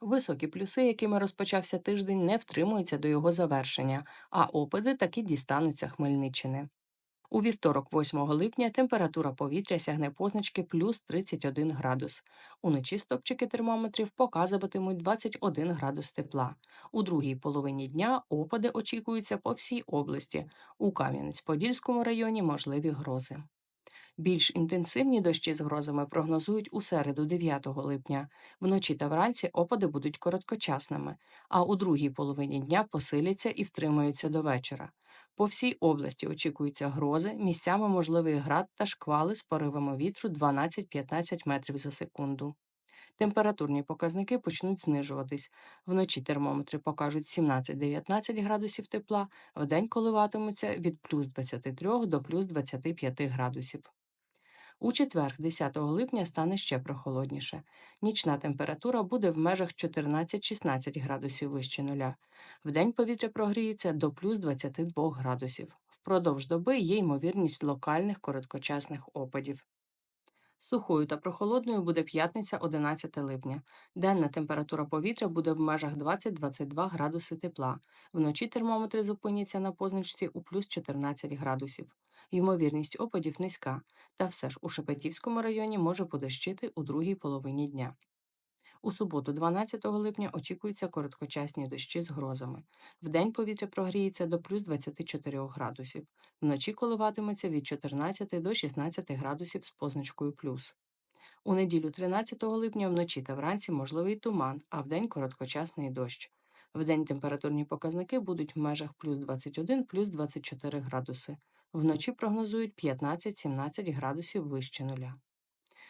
Високі плюси, якими розпочався тиждень, не втримуються до його завершення, а опади таки дістануться Хмельниччини. У вівторок, 8 липня, температура повітря сягне позначки плюс 31 градус. Уночі стопчики термометрів показуватимуть 21 градус тепла. У другій половині дня опади очікуються по всій області. У Кам'янець-Подільському районі можливі грози. Більш інтенсивні дощі з грозами прогнозують у середу 9 липня. Вночі та вранці опади будуть короткочасними, а у другій половині дня посиляться і втримаються до вечора. По всій області очікуються грози, місцями можливий град та шквали з поривами вітру 12-15 метрів за секунду. Температурні показники почнуть знижуватись. Вночі термометри покажуть 17-19 градусів тепла, вдень коливатимуться від плюс 23 до плюс 25 градусів. У четвер, 10 липня, стане ще прохолодніше. Нічна температура буде в межах 14-16 градусів вище нуля. Вдень повітря прогріється до плюс 22 градусів. Впродовж доби є ймовірність локальних короткочасних опадів. Сухою та прохолодною буде п'ятниця 11 липня. Денна температура повітря буде в межах 20-22 градуси тепла. Вночі термометри зупиняться на позначці у плюс 14 градусів. Ймовірність опадів низька, та все ж у Шепетівському районі може подощити у другій половині дня. У суботу, 12 липня, очікуються короткочасні дощі з грозами. Вдень повітря прогріється до плюс 24 градусів. Вночі коливатиметься від 14 до 16 градусів з позначкою плюс. У неділю 13 липня вночі та вранці можливий туман, а вдень короткочасний дощ. Вдень температурні показники будуть в межах плюс 21 плюс 24 градуси. Вночі прогнозують 15-17 градусів вище нуля.